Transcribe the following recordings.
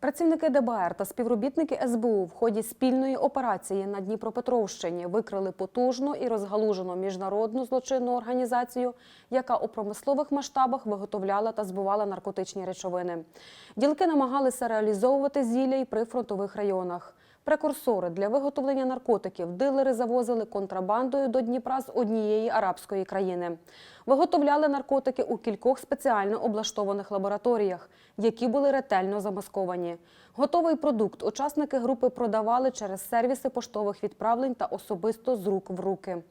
Працівники ДБР та співробітники СБУ в ході спільної операції на Дніпропетровщині викрили потужну і розгалужену міжнародну злочинну організацію, яка у промислових масштабах виготовляла та збувала наркотичні речовини. Ділки намагалися реалізовувати зілля й при фронтових районах. Прекурсори для виготовлення наркотиків дилери завозили контрабандою до Дніпра з однієї арабської країни. Виготовляли наркотики у кількох спеціально облаштованих лабораторіях, які були ретельно замасковані. Готовий продукт учасники групи продавали через сервіси поштових відправлень та особисто з рук в руки.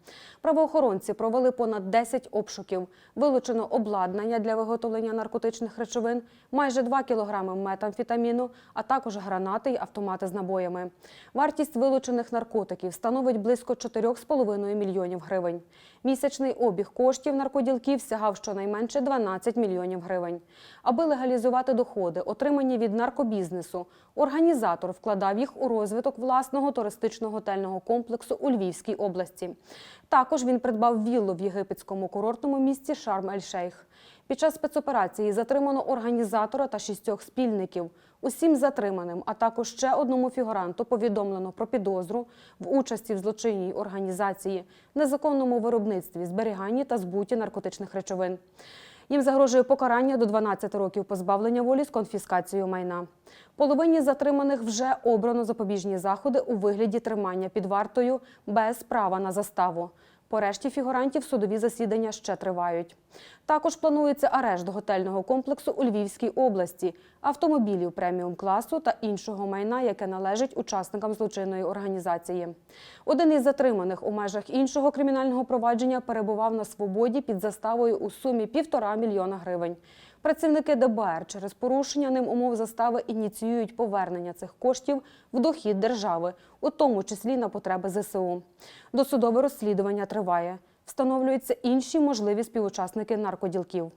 Правоохоронці провели понад 10 обшуків. Вилучено обладнання для виготовлення наркотичних речовин, майже 2 кілограми метамфетаміну, а також гранати й автомати з набоями. Вартість вилучених наркотиків становить близько 4,5 мільйонів гривень. Місячний обіг коштів наркоділків сягав щонайменше 12 мільйонів гривень. Аби легалізувати доходи, отримані від наркобізнесу, організатор вкладав їх у розвиток власного туристично-готельного комплексу у Львівській області. Також він придбав віллу в єгипетському курортному місті Шарм-ель-Шейх. Під час спецоперації затримано організатора та шістьох спільників. Усім затриманим, а також ще одному фігуранту повідомлено про підозру в участі в злочинній організації, незаконному виробництві, зберіганні та збуті наркотичних речовин. Їм загрожує покарання до 12 років позбавлення волі з конфіскацією майна. Половині затриманих вже обрано запобіжні заходи у вигляді тримання під вартою без права на заставу. По решті фігурантів судові засідання ще тривають. Також планується арешт готельного комплексу у Львівській області, автомобілів преміум класу та іншого майна, яке належить учасникам злочинної організації. Один із затриманих у межах іншого кримінального провадження перебував на свободі під заставою у сумі півтора мільйона гривень. Працівники ДБР через порушення ним умов застави ініціюють повернення цих коштів в дохід держави, у тому числі на потреби ЗСУ. Досудове розслідування триває. Встановлюються інші можливі співучасники наркоділків.